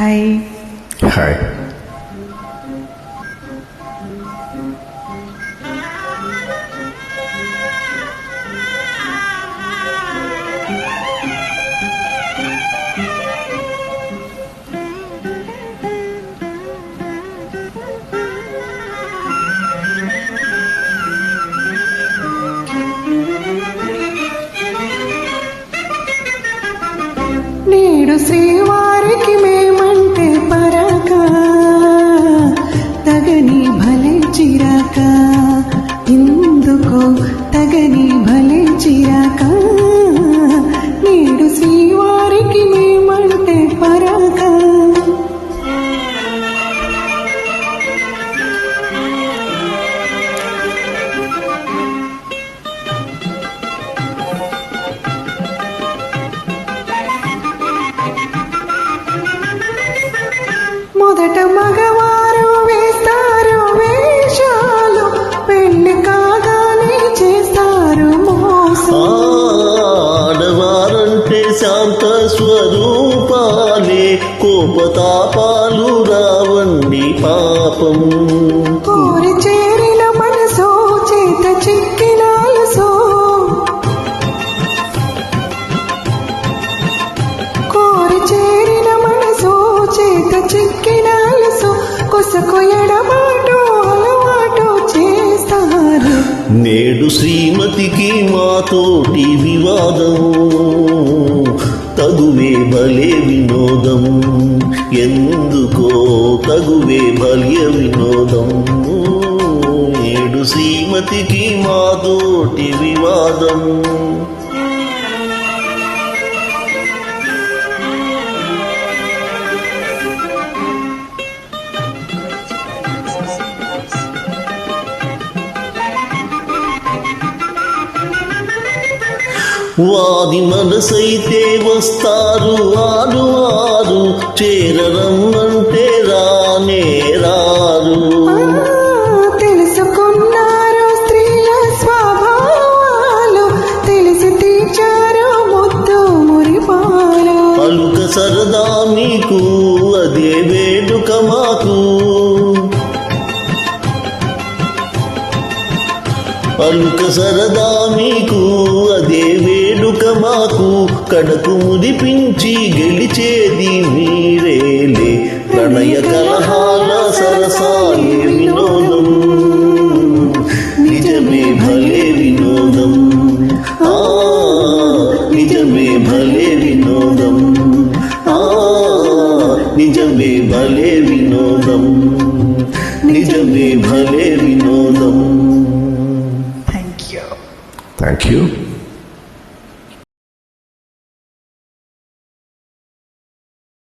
Hi hi నేడు శ్రీవారికి ఇందుకు తగని భలే చిరాక. నేడు శ్రీవారికి మేమంటే పరాక. మొదట మగ స్వరూపాలే కోపతాపాలు రావండి పాపం కోరి చేరిన మనసో చేత చిక్కినాలు సో కోరి చేరిన మనసో చేత కొసకు అలవాటు చేస్తారు. నేడు శ్రీమతికి మాతోటి వివాదం తగువే భలే వినోదము ఎందుకో తగువే భల్య వినోదము నేడు శ్రీమతికి మాతోటి వివాదము వాది మనసైతే వస్తారు వారు వారు చేరరమ్మంటే రానే రారు. తెలుసుకున్నారు స్త్రీల స్వభావాలు తెలిసి తీర్చారు ముద్దు మురిపాలు. అలుక సరదా మీకు అదే వేడుక మాకు. అలుక సరదా మీకు అదే మాకు కడకు ముదిపించి గెలిచేది మీరేలే. ప్రణయ కలహాల సరసాయే వినోదం. నిజమే భలే వినోదం. ఆ నిజమే భలే వినోదం. ఆ నిజమే భలే వినోదం. నిజమే భలే వినోదం. Thank you thank you